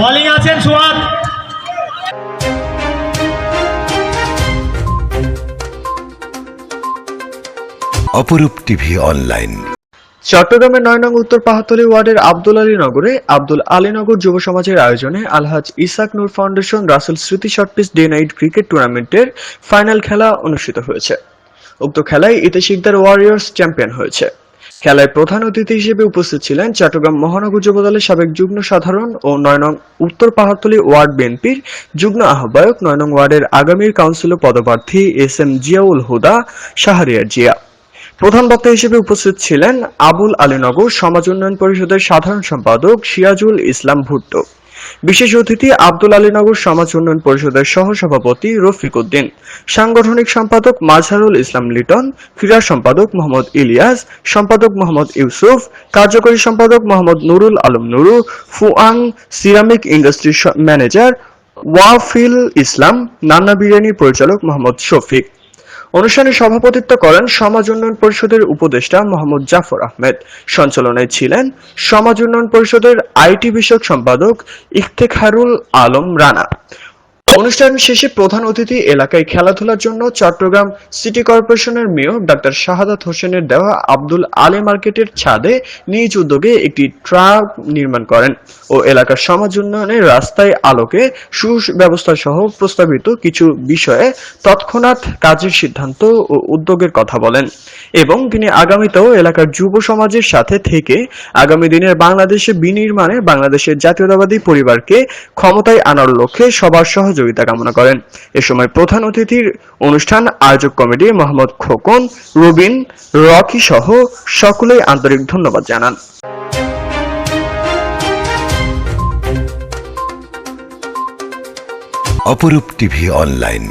Bowling আছেন সুয়াদ অপরূপ TV online. চট্টগ্রামের নয় নং উত্তর পাহাতলি ওয়ার্ডের আব্দুল আলী নগরে আব্দুল আলীনগর যুব সমাজের আয়োজনে আলহাজ ইসাক নূর ফাউন্ডেশন রাসেল স্মৃতি short piece day night cricket টুর্নামেন্টের ফাইনাল খেলা অনুষ্ঠিত হয়েছে। উক্ত খেলায় ইতে শিকদার ওয়ারিয়র্স চ্যাম্পিয়ন হয়েছে। খেলায় প্রধান অতিথি হিসেবে উপস্থিত ছিলেন চট্টগ্রাম মহানগর যুবদলের সাবেক যুগ্ম সাধারণ ও নয় নং উত্তর পাহাড়তলী ওয়ার্ড বিএনপির যুগ্ম আহ্বায়ক, নয় নং ওয়ার্ডের আগামীর কাউন্সিলর পদপ্রার্থী এস এম জিয়াউল হুদা শাহরিয়ার জিয়া। প্রধান বক্তা হিসেবে উপস্থিত ছিলেন আবুল আলীনগর সমাজ উন্নয়ন পরিষদের সাধারণ সম্পাদক সিরাজুল ইসলাম ভুট্টো। বিশেষ অতিথি আব্দুল আলীনগর সমাজ উন্নয়ন পরিষদের সহসভাপতি রফিক উদ্দিন, সাংগঠনিক সম্পাদক মাজহারুল ইসলাম লিটন, ক্রীড়া সম্পাদক মোহাম্মদ ইলিয়াস, সম্পাদক মোহাম্মদ ইউসুফ, কার্যকরী সম্পাদক Mohammad Nurul Alam Nuru, FuWang ceramic industry manager Wafil Islam, Nanna biryani পরিচালক মোহাম্মদ শফিক। অনুষ্ঠানে সভাপতিত্ব করেন সমাজ উন্নয়ন পরিষদের উপদেষ্টা মোহাম্মদ জাফর আহমেদ। সঞ্চালনায় ছিলেন সমাজ উন্নয়ন পরিষদের আইটি বিষয়ক সম্পাদক ইফতেখারুল আলম রানা। অনুষ্ঠান শেষে প্রধান অতিথি এলাকায় খেলাধুলার জন্য চট্টগ্রাম সিটি কর্পোরেশনের মেয়র ডাক্তার শাহাদাত হোসেনের দেওয়া আব্দুল আলে মার্কেটের ছাদে নিজ উদ্যোগে একটি ট্রাক নির্মাণ করেন ও এলাকার সমাজ উন্নয়নে রাস্তায় আলোকে সুব্যবস্থা সহ প্রস্তাবিত কিছু বিষয়ে তৎক্ষণাৎ কাজের সিদ্ধান্ত ও উদ্যোগের কথা বলেন এবং তিনি আগামীতেও এলাকার যুব সমাজের সাথে থেকে আগামী দিনের বাংলাদেশে বিনির্মাণে বাংলাদেশের জাতীয়তাবাদী পরিবারকে ক্ষমতায় আনার লক্ষ্যে সবার সহযোগিতা কামনা করেন। এ সময় প্রধান অতিথির অনুষ্ঠান আয়োজক কমিটি মোহাম্মদ খোকন, রুবিন, রকি সহ সকলেই আন্তরিক ধন্যবাদ জানান। অপরূপ টিভি অনলাইন।